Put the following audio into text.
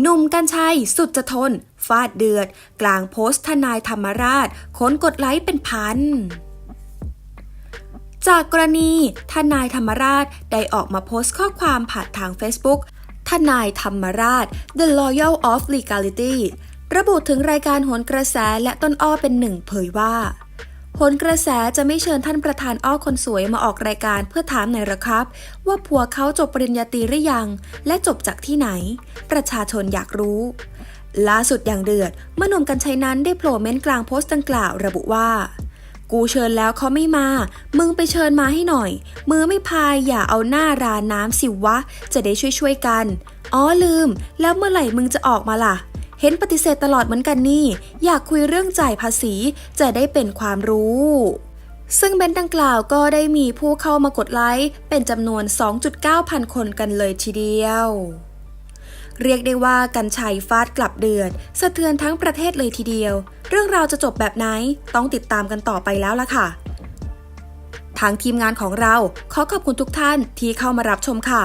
หนุ่มกัญชัย สุดจะทน ฟาดเดือด กลางโพสต์ทนายธรรมราชคนกดไลค์เป็นพันจากกรณีทนายธรรมราชได้ออกมาโพสต์ข้อความผ่านทาง Facebook ทนายธรรมราช The Loyal of Legality ระบุถึงรายการโหนกระแสและต้นอ้อเป็นหนึ่งเผยว่า โหนกระแสจะไม่เชิญท่านประธานอ้อคนสวยมาออกรายการเพื่อถามหน่อยหรอครับ ว่าผัวเขาจบปริญญาตรีหรือยัง และจบจากที่ไหน ประชาชนอยากรู้ ล่าสุดอย่างเดือดเมื่อหนุ่มกัญชัยนั้นได้โผล่เม้นต์กลางโพสต์ดังกล่าวระบุว่า กูเชิญแล้วเขาไม่มา มึงไปเชิญมาให้หน่อย มือไม่พายอย่าเอาหน้าราน้ำสิวะ จะได้ช่วยๆกัน อ๋อลืม แล้วเมื่อไหร่มึงจะออกมาล่ะ เห็นปฏิเสธตลอดเหมือนกันนี่ อยากคุยเรื่องจ่ายภาษีจะได้เป็นความรู้ ซึ่งเบนดังกล่าวก็ได้มีผู้เข้ามากดไลค์เป็นจำนวน 2.9 พันคนกันเลยทีเดียว เรียกได้ว่ากันชัยฟาดกลับเดือด สะเทือนทั้งประเทศเลยทีเดียว เรื่องราวจะจบแบบไหนต้องติดตามกันต่อไปแล้วล่ะค่ะ ทางทีมงานของเราขอขอบคุณทุกท่านที่เข้ามารับชมค่ะ